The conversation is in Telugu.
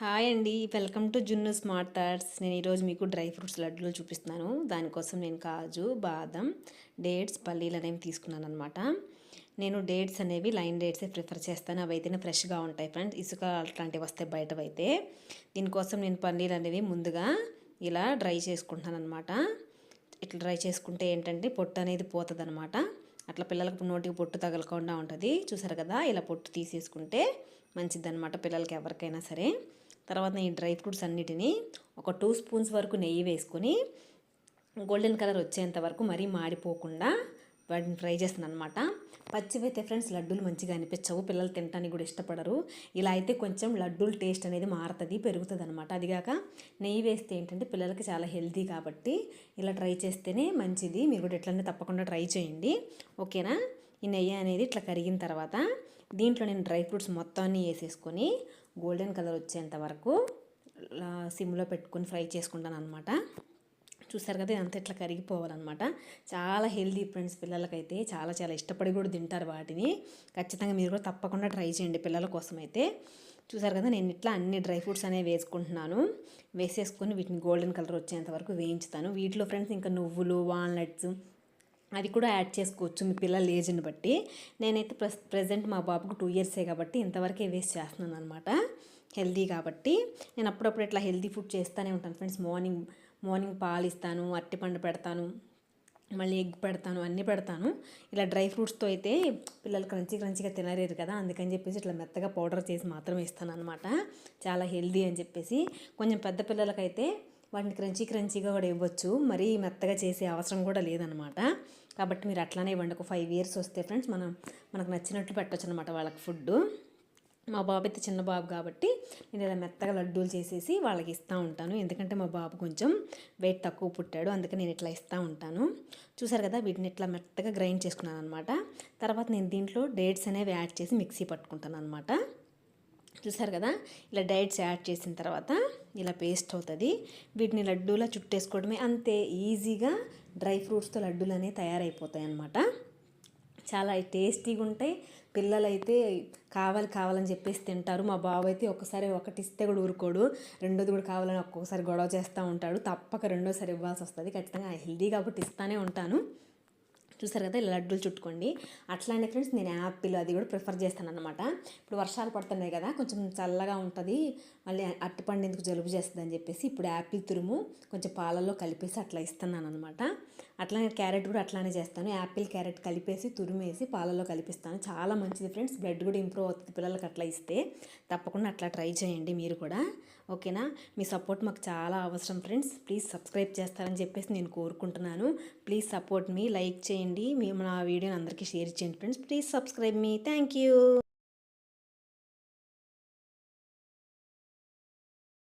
హాయ్ అండి. Welcome to Junnu smart thoughts. నేను ఈరోజు మీకు డ్రై ఫ్రూట్స్ లడ్డూలు చూపిస్తున్నాను. దానికోసం నేను కాజు బాదం డేట్స్ పల్లీలు అనేవి తీసుకున్నాను అనమాట నేను డేట్స్ అనేవి లైన్ డేట్సే ప్రిఫర్ చేస్తాను. అవి అయితేనే ఫ్రెష్గా ఉంటాయి ఫ్రెండ్స్. ఇసుక అట్లాంటివి వస్తాయి బయటవైతే. దీనికోసం నేను పల్లీలు అనేవి ముందుగా ఇలా డ్రై చేసుకుంటున్నాను అనమాట ఇట్లా డ్రై చేసుకుంటే ఏంటంటే పొట్టు అనేది పోతుంది అనమాట అట్లా పిల్లలకు నోటికి పొట్టు తగలకుండా ఉంటుంది. చూసారు కదా? ఇలా పొట్టు తీసేసుకుంటే మంచిదన్నమాట పిల్లలకి ఎవరికైనా సరే. తర్వాత ఈ డ్రై ఫ్రూట్స్ అన్నిటినీ ఒక టూ స్పూన్స్ వరకు నెయ్యి వేసుకొని గోల్డెన్ కలర్ వచ్చేంత వరకు మరీ మాడిపోకుండా వాటిని ఫ్రై చేస్తాను అనమాట పచ్చివైతే ఫ్రెండ్స్ లడ్డూలు మంచిగా అనిపించవు పిల్లలు తినడానికి కూడా ఇష్టపడరు. ఇలా అయితే కొంచెం లడ్డూలు టేస్ట్ అనేది మారుతుంది పెరుగుతుంది అనమాట అదిగాక నెయ్యి వేస్తే ఏంటంటే పిల్లలకి చాలా హెల్తీ కాబట్టి ఇలా ట్రై చేస్తేనే మంచిది. మీరు కూడా ఎట్లనే తప్పకుండా ట్రై చేయండి. ఓకేనా? ఈ నెయ్యి అనేది ఇట్లా కరిగిన తర్వాత దీంట్లో నేను డ్రై ఫ్రూట్స్ మొత్తాన్ని వేసేసుకొని గోల్డెన్ కలర్ వచ్చేంత వరకు సిమ్లో పెట్టుకొని ఫ్రై చేసుకుంటాను అనమాట చూసారు కదా ఇదంతా ఇట్లా కరిగిపోవాలన్నమాట. చాలా హెల్దీ ఫ్రెండ్స్ పిల్లలకైతే చాలా చాలా ఇష్టపడి కూడా తింటారు వాటిని. ఖచ్చితంగా మీరు కూడా తప్పకుండా ట్రై చేయండి పిల్లల కోసం అయితే చూసారు కదా నేను ఇట్లా అన్ని డ్రై ఫ్రూట్స్ అనేవి వేసుకుంటున్నాను. వేసేసుకొని వీటిని గోల్డెన్ కలర్ వచ్చేంత వరకు వేయించుతాను. వీటిలో ఫ్రెండ్స్ ఇంకా నువ్వులు వాల్నట్స్ అది కూడా యాడ్ చేసుకోవచ్చు మీ పిల్లల ఏజ్ని బట్టి. నేనైతే ప్రస్ ప్రజెంట్ మా బాబుకు టూ ఇయర్సే కాబట్టి ఇంతవరకే వేస్ట్ చేస్తున్నాను అనమాట హెల్దీ కాబట్టి. నేను అప్పుడప్పుడు ఇట్లా హెల్దీ ఫుడ్ చేస్తూనే ఉంటాను ఫ్రెండ్స్. మార్నింగ్ మార్నింగ్ పాలు ఇస్తాను అరటిపండు పెడతాను మళ్ళీ ఎగ్ పెడతాను అన్నీ పెడతాను. ఇలా డ్రై ఫ్రూట్స్తో అయితే పిల్లలు క్రంచీ క్రంచీగా తినలేరు కదా అందుకని చెప్పేసి ఇట్లా మెత్తగా పౌడర్ చేసి మాత్రమే ఇస్తాను అనమాట చాలా హెల్దీ అని చెప్పేసి. కొంచెం పెద్ద పిల్లలకైతే వాటిని క్రంచీ క్రంచీగా కూడా ఇవ్వచ్చు. మరీ మెత్తగా చేసే అవసరం కూడా లేదనమాట కాబట్టి మీరు అట్లానే ఇవ్వండి. ఒక ఫైవ్ ఇయర్స్ వస్తే ఫ్రెండ్స్ మనం మనకు నచ్చినట్టు పెట్టచ్చు అనమాట వాళ్ళకి ఫుడ్ మా బాబు అయితే చిన్న బాబు కాబట్టి నేను ఇలా మెత్తగా లడ్డూలు చేసేసి వాళ్ళకి ఇస్తూ ఉంటాను. ఎందుకంటే మా బాబు కొంచెం వెయిట్ తక్కువ పుట్టాడు. అందుకే నేను ఇట్లా ఇస్తూ ఉంటాను. చూసారు కదా వీటిని ఇట్లా మెత్తగా గ్రైండ్ చేసుకున్నాను అనమాట తర్వాత నేను దీంట్లో డేట్స్ అనేవి యాడ్ చేసి మిక్సీ పట్టుకుంటాను అనమాట చూసారు కదా ఇలా డైట్స్ యాడ్ చేసిన తర్వాత ఇలా పేస్ట్ అవుతుంది. వీటిని లడ్డూలా చుట్టేసుకోవడమే అంతే ఈజీగా డ్రై ఫ్రూట్స్తో లడ్డూలు అనేవి తయారైపోతాయి అన్నమాట. చాలా టేస్టీగా ఉంటాయి పిల్లలైతే కావాలి కావాలని చెప్పేసి తింటారు. మా బాబు అయితే ఒకసారి ఒకటి ఇస్తే కూడా ఊరుకోడు. రెండోది కూడా కావాలని ఒక్కొక్కసారి గొడవ చేస్తూ ఉంటాడు. తప్పక రెండోసారి ఇవ్వాల్సి వస్తుంది. ఖచ్చితంగా హెల్దీ కాబట్టి ఇస్తానే ఉంటాను. చూసారు కదా లడ్డూలు చుట్టుకోండి. అట్లానే ఫ్రెండ్స్ నేను యాపిల్ అది కూడా ప్రిఫర్ చేస్తాను అనమాట ఇప్పుడు వర్షాలు పడుతున్నాయి కదా కొంచెం చల్లగా ఉంటుంది. మళ్ళీ అట్టిపండు ఎందుకు జలుబు చేస్తుంది అని చెప్పేసి ఇప్పుడు యాపిల్ తురుము కొంచెం పాలల్లో కలిపేసి అట్లా ఇస్తున్నాను అనమాట అట్లానే క్యారెట్ కూడా అట్లానే చేస్తాను. యాపిల్ క్యారెట్ కలిపేసి తురిమేసి పాలలో కలిపిస్తాను. చాలా మంచిది ఫ్రెండ్స్. బ్లడ్ కూడా ఇంప్రూవ్ అవుతుంది పిల్లలకి అట్లా ఇస్తే. తప్పకుండా అట్లా ట్రై చేయండి మీరు కూడా. ఓకేనా? మీ సపోర్ట్ మాకు చాలా అవసరం ఫ్రెండ్స్. ప్లీజ్ సబ్స్క్రైబ్ చేస్తారని చెప్పేసి నేను కోరుకుంటున్నాను. ప్లీజ్ సపోర్ట్ మీ లైక్ చేయండి. మేము నా వీడియోని అందరికీ షేర్ చేయండి friends. Please subscribe me. Thank you.